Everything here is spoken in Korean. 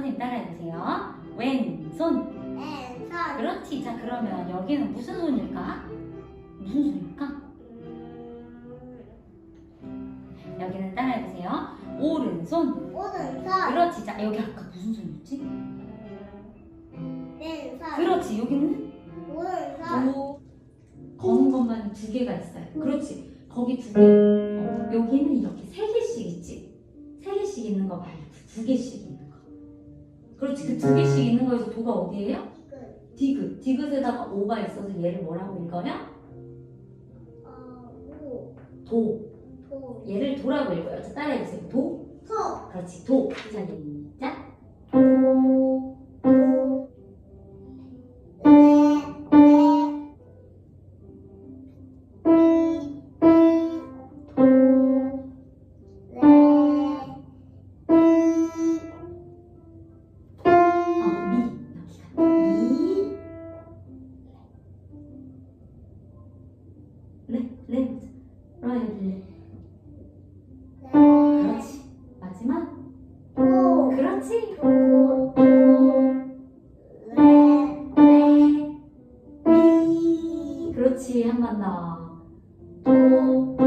선생님 따라해보세요. 왼손. 왼손 그렇지. 자, 그러면 여기는 무슨 손일까? 무슨 손일까? 여기는 따라해보세요. 오른손. 오른손 그렇지. 자, 여기 아까 무슨 손이었지? 왼손 그렇지. 여기는 오른손 도 거는 것만 두 개가 있어요. 그렇지. 거기 두 개. 어, 여기는 이렇게 세 개씩 있지. 세 개씩 있는 거 말고 두 개씩 있는 거. 그렇지. 그 두 개씩 있는 거에서 도가 어디예요? 디귿. 디귿에다가 오가 있어서 얘를 뭐라고 읽어요? 어우 도. 도 얘를 도라고 읽어요. 자, 따라해보세요. 도. 소 그렇지. 도. 자, 시작. 레. 레. 라이트. 그렇지. 마지막. 그렇지. 레. 미. 그렇지. 한 번 더. 도. 도.